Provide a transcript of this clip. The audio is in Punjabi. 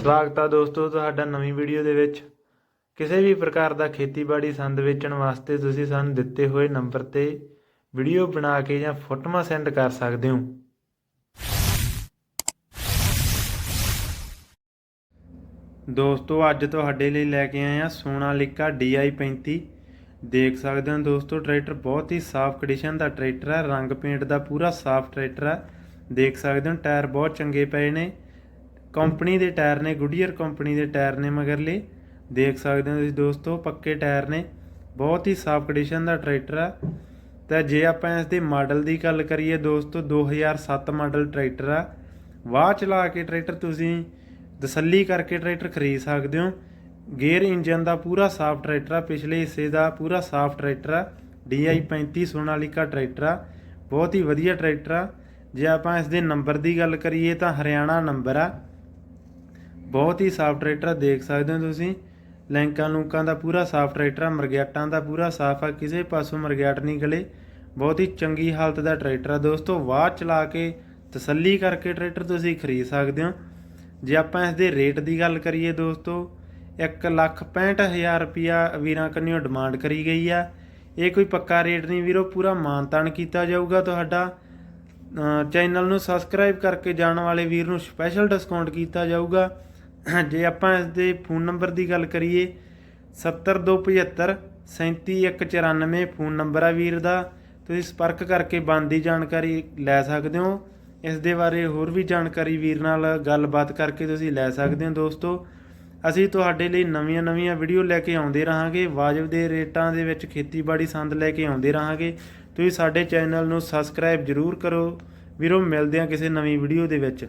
ਸਵਾਗਤ ਆ ਦੋਸਤੋ ਤੁਹਾਡਾ ਨਵੀਂ ਵੀਡੀਓ ਦੇ ਵਿੱਚ। ਕਿਸੇ ਵੀ ਪ੍ਰਕਾਰ ਦਾ ਖੇਤੀਬਾੜੀ ਸੰਦ ਵੇਚਣ ਵਾਸਤੇ ਤੁਸੀਂ ਸਾਨੂੰ ਦਿੱਤੇ ਹੋਏ ਨੰਬਰ ਤੇ ਵੀਡੀਓ ਬਣਾ ਕੇ ਜਾਂ ਫੋਟੋਆਂ ਸੈਂਡ ਕਰ ਸਕਦੇ ਹੋ। ਦੋਸਤੋ, ਅੱਜ ਤੁਹਾਡੇ ਲਈ ਲੈ ਕੇ ਆਏ ਆ ਸੋਨਾਲੀਕਾ DI 35 ਦੇਖ ਸਕਦੇ ਹੋ ਦੋਸਤੋ, ਟਰੈਕਟਰ ਬਹੁਤ ਹੀ ਸਾਫ਼ ਕੰਡੀਸ਼ਨ ਦਾ ਟਰੈਕਟਰ ਹੈ ਰੰਗ ਪੇਂਟ ਦਾ ਪੂਰਾ ਸਾਫ਼ ਟਰੈਕਟਰ ਹੈ ਦੇਖ ਸਕਦੇ ਹੋ, ਟਾਇਰ ਬਹੁਤ ਚੰਗੇ ਪਏ ਨੇ। ਕੰਪਨੀ ਦੇ ਟਾਇਰ ਨੇ ਗੁੱਡੀਅਰ ਕੰਪਨੀ ਦੇ ਟਾਇਰ ਨੇ ਮਗਰਲੇ ਦੇਖ ਸਕਦੇ ਹੋ ਤੁਸੀਂ ਦੋਸਤੋ, ਪੱਕੇ ਟਾਇਰ ਨੇ। ਬਹੁਤ ਹੀ ਸਾਫ਼ ਕੰਡੀਸ਼ਨ ਦਾ ਟਰੈਕਟਰ ਆ। ਤਾਂ ਜੇ ਆਪਾਂ ਇਸ ਦੇ ਮਾਡਲ ਦੀ ਗੱਲ ਕਰੀਏ ਦੋਸਤੋ 2007 ਮਾਡਲ ਟਰੈਕਟਰ ਆ। ਵਾਹ ਚਲਾ ਕੇ ਟਰੈਕਟਰ ਤੁਸੀਂ ਤਸੱਲੀ ਕਰਕੇ ਟਰੈਕਟਰ ਖਰੀਦ ਸਕਦੇ ਹੋ। ਗੇਅਰ ਇੰਜਨ ਦਾ ਪੂਰਾ ਸਾਫ਼ ਟਰੈਕਟਰ ਆ। ਪਿਛਲੇ ਹਿੱਸੇ ਦਾ ਪੂਰਾ ਸਾਫ਼ ਟਰੈਕਟਰ ਆ। DI 35 ਸੋਨਾਲੀਕਾ ਟਰੈਕਟਰ ਆ। ਬਹੁਤ ਹੀ ਵਧੀਆ ਟਰੈਕਟਰ ਆ। ਜੇ ਆਪਾਂ ਇਸ ਦੇ ਨੰਬਰ ਦੀ ਗੱਲ ਕਰੀਏ ਤਾਂ ਹਰਿਆਣਾ ਨੰਬਰ ਆ। ਬਹੁਤ ਹੀ ਸਾਫ਼ ਟਰੈਕਟਰ ਦੇਖ ਸਕਦੇ ਹੋ ਤੁਸੀਂ। ਲੈਂਕਾਂ ਲੂੰਕਾਂ ਦਾ ਪੂਰਾ ਸਾਫ਼ ਟਰੈਕਟਰ ਆ ਮਰਗਿਆਟਾਂ ਦਾ ਪੂਰਾ ਸਾਫ਼ ਆ, ਕਿਸੇ ਪਾਸੋਂ ਮਰਗਿਆਟ ਨਹੀਂ ਗਲੇ। ਬਹੁਤ ਹੀ ਚੰਗੀ ਹਾਲਤ ਦਾ ਟਰੈਕਟਰ ਆ ਦੋਸਤੋ, ਵਾਹ ਚਲਾ ਕੇ ਤਸੱਲੀ ਕਰਕੇ ਟਰੈਕਟਰ ਤੁਸੀਂ ਖਰੀਦ ਸਕਦੇ ਹੋ। ਜੇ ਆਪਾਂ ਇਸ ਦੇ ਰੇਟ ਦੀ ਗੱਲ ਕਰੀਏ ਦੋਸਤੋ 165000 ਰੁਪਿਆ ਵੀਰਾਂ ਕੰਨਿਓ ਡਿਮਾਂਡ ਕਰੀ ਗਈ ਆ। ਇਹ ਕੋਈ ਪੱਕਾ ਰੇਟ ਨਹੀਂ ਵੀਰੋ, ਪੂਰਾ ਮਾਨਤਾਨ ਕੀਤਾ ਜਾਊਗਾ ਤੁਹਾਡਾ। ਚੈਨਲ ਨੂੰ ਸਬਸਕ੍ਰਾਈਬ ਕਰਕੇ ਜਾਣ ਵਾਲੇ ਵੀਰ ਨੂੰ ਸਪੈਸ਼ਲ ਡਿਸਕਾਊਂਟ ਕੀਤਾ ਜਾਊਗਾ। ਜੇ ਆਪਾਂ ਇਸ ਦੇ ਫੋਨ ਨੰਬਰ ਦੀ ਗੱਲ ਕਰੀਏ 70275 37194 ਫੋਨ ਨੰਬਰ ਆ ਵੀਰ ਦਾ। ਤੁਸੀਂ ਸੰਪਰਕ ਕਰਕੇ ਬਣਦੀ ਜਾਣਕਾਰੀ ਲੈ ਸਕਦੇ ਹੋ। ਇਸ ਦੇ ਬਾਰੇ ਹੋਰ ਵੀ ਜਾਣਕਾਰੀ ਵੀਰ ਨਾਲ ਗੱਲਬਾਤ ਕਰਕੇ ਤੁਸੀਂ ਲੈ ਸਕਦੇ ਹੋ ਦੋਸਤੋ। ਅਸੀਂ ਤੁਹਾਡੇ ਲਈ ਨਵੀਆਂ-ਨਵੀਆਂ ਵੀਡੀਓ ਲੈ ਕੇ ਆਉਂਦੇ ਰਹਾਂਗੇ। ਵਾਜਬ ਦੇ ਰੇਟਾਂ ਦੇ ਵਿੱਚ ਖੇਤੀਬਾੜੀ ਸੰਦ ਲੈ ਕੇ ਆਉਂਦੇ ਰਹਾਂਗੇ। ਤੁਸੀਂ ਸਾਡੇ ਚੈਨਲ ਨੂੰ ਸਬਸਕ੍ਰਾਈਬ ਜ਼ਰੂਰ ਕਰੋ। ਵੀਰੋ, ਮਿਲਦੇ ਹਾਂ ਕਿਸੇ ਨਵੀਂ ਵੀਡੀਓ ਦੇ ਵਿੱਚ।